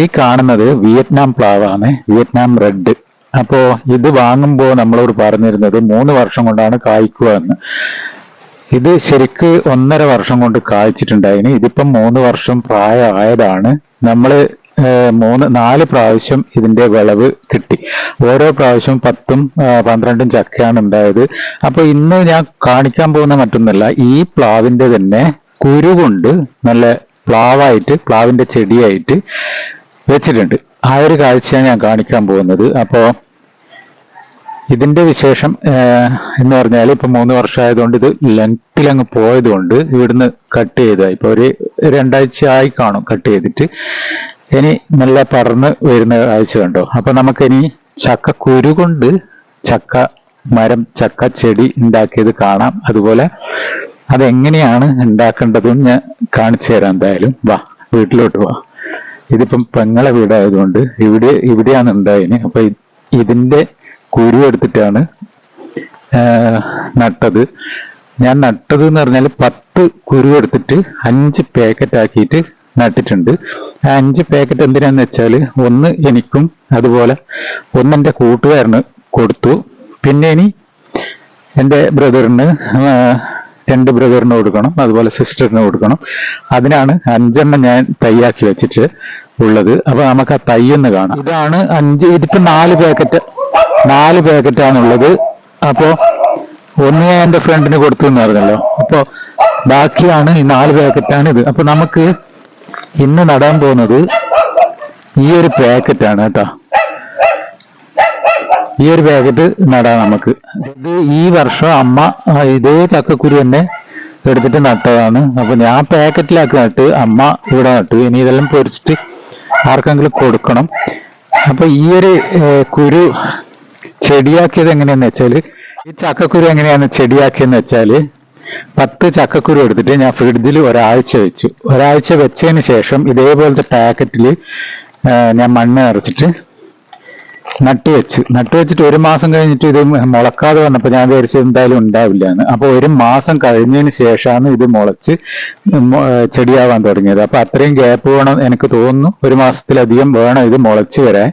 ഈ കാണുന്നത് Vietnam പ്ലാവാണ് Vietnam red. അപ്പോ ഇത് വാങ്ങുമ്പോൾ നമ്മളോട് പറഞ്ഞിരുന്നത് മൂന്ന് വർഷം കൊണ്ടാണ് കായ്ക്കുക എന്ന്. ഇത് ശരിക്ക് ഒന്നര വർഷം കൊണ്ട് കായ്ച്ചിട്ടുണ്ടായിന്. ഇതിപ്പം മൂന്ന് വർഷം പ്രായമായതാണ്. നമ്മൾ ഏഹ്, മൂന്ന് നാല് പ്രാവശ്യം ഇതിന്റെ വിളവ് കിട്ടി. ഓരോ പ്രാവശ്യം പത്തും പന്ത്രണ്ടും ചക്കയാണ് ഉണ്ടായത്. അപ്പൊ ഇന്ന് ഞാൻ കാണിക്കാൻ പോകുന്ന മറ്റൊന്നല്ല ഈ പ്ലാവിന്റെ തന്നെ കുരു കൊണ്ട് നല്ല പ്ലാവായിട്ട് പ്ലാവിന്റെ ചെടിയായിട്ട് വെച്ചിട്ടുണ്ട്. ആ ഒരു കാഴ്ചയാണ് ഞാൻ കാണിക്കാൻ പോകുന്നത്. അപ്പോ ഇതിന്റെ വിശേഷം എന്ന് പറഞ്ഞാൽ ഇപ്പൊ മൂന്ന് വർഷമായതുകൊണ്ട് ഇത് ലെങ്ത്തിൽ അങ്ങ് പോയതുകൊണ്ട് ഇവിടുന്ന് കട്ട് ചെയ്ത ഇപ്പൊ ഒരു രണ്ടാഴ്ച ആയി കാണും കട്ട് ചെയ്തിട്ട്. ഇനി നല്ല പറന്ന് വരുന്ന കാഴ്ച കണ്ടോ? അപ്പൊ നമുക്കിനി ചക്ക കുരു കൊണ്ട് ചക്ക മരം ചക്ക ചെടി ഉണ്ടാക്കിയത് കാണാം. അതുപോലെ അതെങ്ങനെയാണ് ഉണ്ടാക്കേണ്ടതെന്ന് ഞാൻ കാണിച്ചു തരാം എന്തായാലും. വാ വീട്ടിലോട്ട് വാ. ഇതിപ്പം പെങ്ങളെ വീടായതുകൊണ്ട് ഇവിടെ ഇവിടെയാണ് ഉണ്ടായിന്. അപ്പൊ ഇതിന്റെ കുരു എടുത്തിട്ടാണ് നട്ടത്. ഞാൻ നട്ടത് എന്ന് പറഞ്ഞാൽ പത്ത് കുരു എടുത്തിട്ട് അഞ്ച് പാക്കറ്റ് ആക്കിയിട്ട് നട്ടിട്ടുണ്ട്. ആ അഞ്ച് പാക്കറ്റ് എന്തിനാന്ന് വെച്ചാൽ ഒന്ന് എനിക്കും അതുപോലെ ഒന്ന് എന്റെ കൂട്ടുകാരന് കൊടുത്തു. പിന്നെ ഇനി എന്റെ ബ്രദറിന് രണ്ട് ബ്രദറിന് കൊടുക്കണം അതുപോലെ സിസ്റ്ററിന് കൊടുക്കണം. അതിനാണ് അഞ്ചെണ്ണം ഞാൻ തയ്യാക്കി വെച്ചിട്ട് ഉള്ളത്. അപ്പൊ നമുക്ക് ആ തൈ ഒന്ന് കാണാം. ഇതാണ് അഞ്ച് ഇതിപ്പോ നാല് പാക്കറ്റ് നാല് പാക്കറ്റാണുള്ളത് അപ്പോ ഒന്ന് എന്റെ ഫ്രണ്ടിന് കൊടുത്തു എന്ന് പറഞ്ഞല്ലോ. അപ്പോ ബാക്കിയാണ് ഈ നാല് പാക്കറ്റാണ് ഇത്. അപ്പൊ നമുക്ക് ഇന്ന് നടാൻ പോകുന്നത് ഈ ഒരു പാക്കറ്റ് ആണ് കേട്ടോ. ഈ ഒരു പാക്കറ്റ് നടാം നമുക്ക്. ഇത് ഈ വർഷം അമ്മ ഇതേ ചക്കക്കുരു തന്നെ എടുത്തിട്ട് നട്ടതാണ്. അപ്പൊ ഞാൻ പാക്കറ്റിലാക്കി നട്ട് അമ്മ ഇവിടെ നട്ടു. ഇനി ഇതെല്ലാം പൊരിച്ചിട്ട് ആർക്കെങ്കിലും കൊടുക്കണം. അപ്പൊ ഈ ഒരു കുരു ചെടിയാക്കിയത് എങ്ങനെയാന്ന് വെച്ചാൽ ഈ ചക്കക്കുരു എങ്ങനെയാണ് ചെടിയാക്കിയെന്ന് വെച്ചാൽ പത്ത് ചക്കക്കുരു എടുത്തിട്ട് ഞാൻ ഫ്രിഡ്ജിൽ ഒരാഴ്ച വെച്ചു. ഒരാഴ്ച വെച്ചതിന് ശേഷം ഇതേപോലത്തെ പാക്കറ്റിൽ ഞാൻ മണ്ണ് നിറച്ചിട്ട് നട്ടു നട്ടുവെച്ചിട്ട് നട്ടു വെച്ചിട്ട് ഒരു മാസം കഴിഞ്ഞിട്ട് ഇത് മുളക്കാതെ വന്നപ്പോൾ ഞാൻ വിചാരിച്ചത് എന്തായാലും ഉണ്ടാവില്ല എന്ന് അപ്പോൾ ഒരു മാസം കഴിഞ്ഞതിന് ശേഷമാണ് ഇത് മുളച്ച് ചെടിയാവാൻ തുടങ്ങിയത്. അപ്പൊ അത്രയും ഗ്യാപ്പ് വേണം എനിക്ക് തോന്നുന്നു. ഒരു മാസത്തിലധികം വേണം ഇത് മുളച്ച് വരാൻ.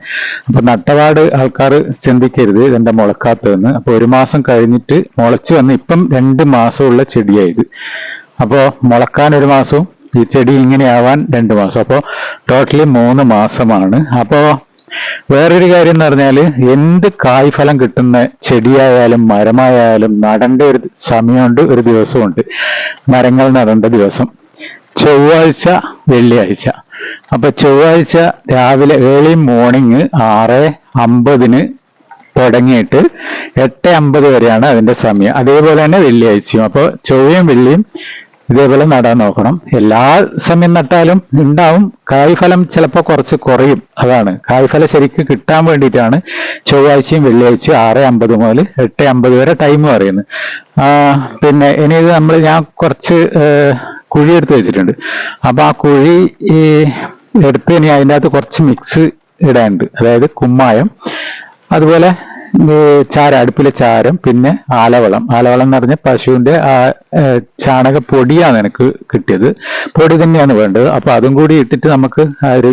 അപ്പോൾ നട്ടപാട് ആൾക്കാർ ചിന്തിക്കരുത് ഇതെന്താ മുളക്കാത്തതെന്ന്. അപ്പോൾ ഒരു മാസം കഴിഞ്ഞിട്ട് മുളച്ച് വന്ന് ഇപ്പം രണ്ട് മാസമുള്ള ചെടിയായത് അപ്പോൾ മുളക്കാൻ ഒരു മാസവും ഈ ചെടി ഇങ്ങനെ ആവാൻ രണ്ട് മാസം. അപ്പോൾ ടോട്ടലി മൂന്ന് മാസമാണ്. അപ്പോ വേറൊരു കാര്യം എന്ന് പറഞ്ഞാൽ എന്ത് കായ്ഫലം കിട്ടുന്ന ചെടിയായാലും മരമായാലും നടേണ്ട ഒരു സമയമുണ്ട് ഒരു ദിവസമുണ്ട്. മരങ്ങൾ നടേണ്ട ദിവസം. ചൊവ്വാഴ്ച വെള്ളിയാഴ്ച. അപ്പൊ ചൊവ്വാഴ്ച രാവിലെ ഏർലി മോർണിംഗ് ആറ് അമ്പതിന് തുടങ്ങിയിട്ട് എട്ട് അമ്പത് വരെയാണ് അതിന്റെ സമയം. അതേപോലെ തന്നെ വെള്ളിയാഴ്ചയും. അപ്പോൾ ചൊവ്വയും വെള്ളിയും ഇതേപോലെ നടാൻ നോക്കണം. എല്ലാ സമയം നട്ടാലും ഉണ്ടാവും. കായ്ഫലം ചിലപ്പോൾ കുറച്ച് കുറയും. അതാണ്. കായ്ഫലം ശരിക്കും കിട്ടാൻ വേണ്ടിയിട്ടാണ് ചൊവ്വാഴ്ചയും വെള്ളിയാഴ്ചയും ആറ് അമ്പത് മുതൽ എട്ട് അമ്പത് വരെ ടൈം പറയുന്നത്. പിന്നെ ഇനി ഇത് നമ്മൾ ഞാൻ കുറച്ച് കുഴി എടുത്ത് വെച്ചിട്ടുണ്ട്. അപ്പൊ ആ കുഴി എടുത്ത് ഇനി അതിന്റെ അകത്ത് കുറച്ച് മിക്സ് ഇടാനുണ്ട്. അതായത് കുമ്മായം. അതുപോലെ ചാരം അടുപ്പിലെ ചാരം പിന്നെ ആലവളം. ആലവളം എന്ന് പറഞ്ഞ പശുവിന്റെ ആ ചാണക പൊടിയാണ് എനിക്ക് കിട്ടിയത്. പൊടി തന്നെയാണ് വേണ്ടത്. അപ്പൊ അതും കൂടി ഇട്ടിട്ട് നമുക്ക് ആ ഒരു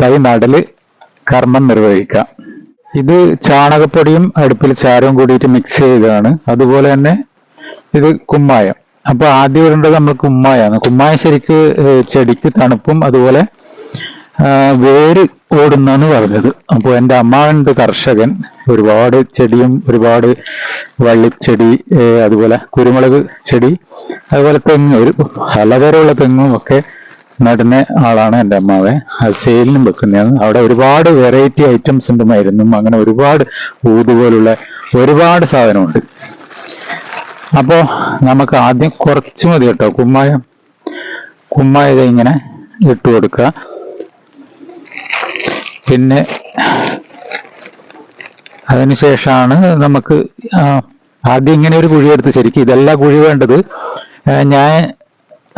തൈ നടൽ കർമ്മം നിർവഹിക്കാം. ഇത് ചാണകപ്പൊടിയും അടുപ്പിൽ ചാരവും കൂടിയിട്ട് മിക്സ് ചെയ്തതാണ്. അതുപോലെ തന്നെ ഇത് കുമ്മായം. അപ്പൊ ആദ്യം ഇടേണ്ടത് നമ്മൾ കുമ്മായാണ്. കുമ്മായ ശരിക്ക് ചെടിക്ക് തണുപ്പും അതുപോലെ വേര് ഓടുന്നാണ് പറഞ്ഞത്. അപ്പോൾ എന്റെ അമ്മാവന്റെ കർഷകൻ ഒരുപാട് ചെടിയും ഒരുപാട് വള്ളിച്ചെടി അതുപോലെ കുരുമുളക് ചെടി അതുപോലെ തെങ്ങ് ഒരു പലതരമുള്ള തെങ്ങും ഒക്കെ നടുന്ന ആളാണ് എന്റെ അമ്മാവൻ. അത് സെയിലിനും വെക്കുന്നതാണ്. അവിടെ ഒരുപാട് വെറൈറ്റി ഐറ്റംസ് ഉണ്ട് മരുന്നും അങ്ങനെ ഒരുപാട് ഊത് പോലുള്ള ഒരുപാട് സാധനമുണ്ട്. അപ്പോ നമുക്ക് ആദ്യം കുറച്ച് മതി കേട്ടോ. കുമ്മായം കുമ്മായത് ഇങ്ങനെ ഇട്ട് കൊടുക്കുക. പിന്നെ അതിനുശേഷമാണ് നമുക്ക് ആദ്യം ഇങ്ങനെ ഒരു കുഴി എടുത്ത് ശരിക്കും ഇതല്ല കുഴി വേണ്ടത്. ഞാൻ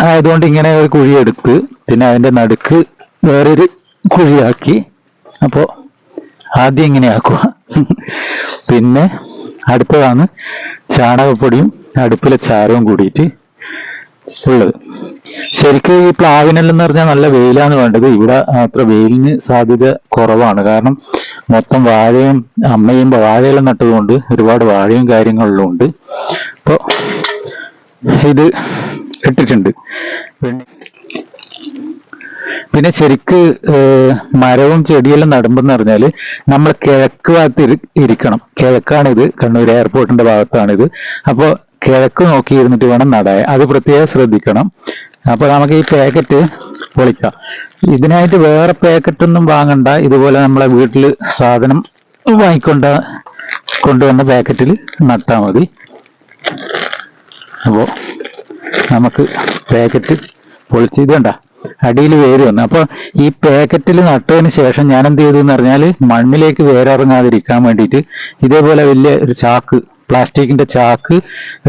ആയതുകൊണ്ട് ഇങ്ങനെ ഒരു കുഴി എടുത്ത് പിന്നെ അതിന്റെ നടുക്ക് വേറൊരു കുഴിയാക്കി. അപ്പോൾ ആദ്യം ഇങ്ങനെ ആക്കുക. പിന്നെ അടുത്തതാണ് ചാണകപ്പൊടിയും അടുപ്പിലെ ചാരവും കൂടിയിട്ട് ഉള്ളത്. ശരിക്കും ഈ പ്ലാവിനെല്ലാം എന്ന് പറഞ്ഞാൽ നല്ല വെയിലാണ് വേണ്ടത്. ഇവിടെ അത്ര വെയിലിന് സാധ്യത കുറവാണ്. കാരണം മൊത്തം വാഴയും അമ്മയും വാഴയെല്ലാം നട്ടതുകൊണ്ട് ഒരുപാട് വാഴയും കാര്യങ്ങളിലും ഉണ്ട്. അപ്പോൾ ഇത് ഇട്ടിട്ടുണ്ട്. പിന്നെ ശരിക്ക് മരവും ചെടിയെല്ലാം നടുമ്പെന്ന് പറഞ്ഞാൽ നമ്മൾ കിഴക്ക് ഭാഗത്ത് ഇരി- ഇരിക്കണം. കിഴക്കാണിത്. കണ്ണൂർ എയർപോർട്ടിന്റെ ഭാഗത്താണിത്. അപ്പോൾ കിഴക്ക് നോക്കി ഇരുന്നിട്ട് വേണം നടാൻ. അത് പ്രത്യേകം ശ്രദ്ധിക്കണം. അപ്പൊ നമുക്ക് ഈ പാക്കറ്റ് പൊളിക്കാം. ഇതിനായിട്ട് വേറെ പാക്കറ്റ് ഒന്നും വാങ്ങണ്ട. ഇതുപോലെ നമ്മളെ വീട്ടിൽ സാധനം വാങ്ങിക്കൊണ്ട കൊണ്ടുവന്ന പാക്കറ്റിൽ നട്ടാൽ മതി. അപ്പോൾ നമുക്ക് പാക്കറ്റ് പൊളിച്ച് ഇത് കണ്ട അടിയിൽ വേര് വന്നു. അപ്പോൾ ഈ പാക്കറ്റിൽ നട്ടതിന് ശേഷം ഞാൻ എന്ത് ചെയ്തു എന്ന് പറഞ്ഞാൽ മണ്ണിലേക്ക് വേരിറങ്ങാതിരിക്കാൻ വേണ്ടിയിട്ട് ഇതേപോലെ വലിയ ഒരു ചാക്ക് പ്ലാസ്റ്റിക്കിന്റെ ചാക്ക്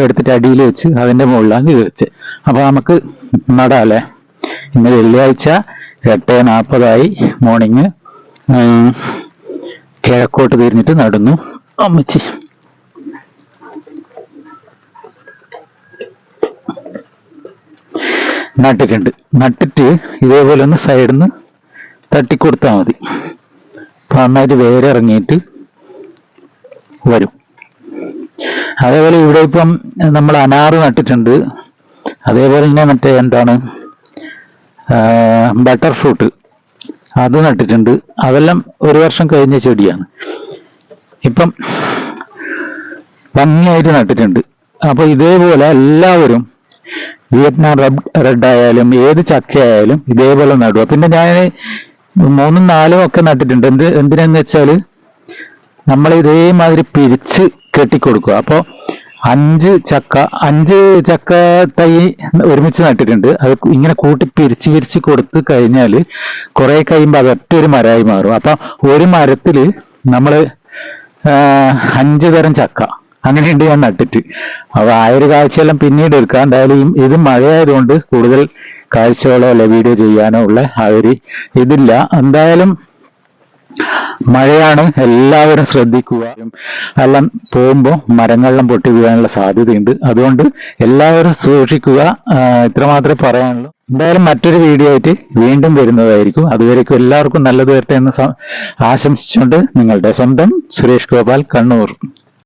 എടുത്തിട്ട് അടിയിൽ വെച്ച് അതിന്റെ മുകളിലാണ് വെച്ച്. അപ്പൊ നമുക്ക് നടാല്ലേ? ഇന്ന് വെള്ളിയാഴ്ച എട്ട് നാൽപ്പതായി മോർണിംഗ് കിഴക്കോട്ട് തിരിഞ്ഞിട്ട് നടന്നു. അമ്മച്ചി. നട്ടിട്ടുണ്ട്. നട്ടിട്ട് ഇതേപോലെ ഒന്ന് സൈഡിൽ നിന്ന് തട്ടിക്കൊടുത്താൽ മതി നന്നായിട്ട് വേരിറങ്ങിയിട്ട് വരും. അതേപോലെ ഇവിടെ ഇപ്പം നമ്മൾ അനാറ് നട്ടിട്ടുണ്ട്. അതേപോലെ തന്നെ മറ്റേ എന്താണ് ബട്ടർ ഫ്രൂട്ട് അത് നട്ടിട്ടുണ്ട്. അതെല്ലാം ഒരു വർഷം കഴിഞ്ഞ ചെടിയാണ്. ഇപ്പം ഭംഗിയായിട്ട് നട്ടിട്ടുണ്ട്. അപ്പൊ ഇതേപോലെ എല്ലാവരും വിയറ്റ്നാം റെഡ് റെഡ് ആയാലും ഏത് ചക്ക ആയാലും ഇതേപോലെ നടുക. പിന്നെ ഞാൻ മൂന്നും നാലും ഒക്കെ നട്ടിട്ടുണ്ട്. എന്ത് എന്തിനാന്ന് വെച്ചാൽ നമ്മൾ ഇതേമാതിരി പിരിച്ച് കെട്ടിക്കൊടുക്കുക. അപ്പോൾ അഞ്ച് ചക്ക അഞ്ച് ചക്ക തൈ ഒരുമിച്ച് നട്ടിട്ടുണ്ട്. അത് ഇങ്ങനെ കൂട്ടി പിരിച്ച് പിരിച്ച് കൊടുത്തു കഴിഞ്ഞാൽ കുറെ കഴിയുമ്പോൾ അതൊറ്റ ഒരു മരമായി മാറും. അപ്പൊ ഒരു മരത്തിൽ നമ്മൾ അഞ്ച് തരം ചക്ക. അങ്ങനെയുണ്ട് ഞാൻ നട്ടിട്ട്. അപ്പൊ ആ ഒരു കാഴ്ചയെല്ലാം പിന്നീട് എടുക്കാം. എന്തായാലും ഇത് മഴയായതുകൊണ്ട് കൂടുതൽ കാഴ്ചകളോ അല്ലെ വീഡിയോ ചെയ്യാനോ ഉള്ള ആ ഒരു ഇതില്ല. എന്തായാലും മഴയാണ് എല്ലാവരും ശ്രദ്ധിക്കുക. എല്ലാം പോകുമ്പോൾ മരങ്ങളെല്ലാം പൊട്ടി വീഴാനുള്ള സാധ്യതയുണ്ട്. അതുകൊണ്ട് എല്ലാവരും സൂക്ഷിക്കുക. ഇത്രമാത്രമേ ഇത്ര മാത്രമേ പറയാനുള്ളൂ. എന്തായാലും മറ്റൊരു വീഡിയോ ആയിട്ട് വീണ്ടും വരുന്നതായിരിക്കും. അതുവരേക്കും എല്ലാവർക്കും നല്ലത് വരട്ടെ എന്ന് ആശംസിച്ചുകൊണ്ട് നിങ്ങളുടെ സ്വന്തം സുരേഷ് ഗോപാൽ കണ്ണൂർ.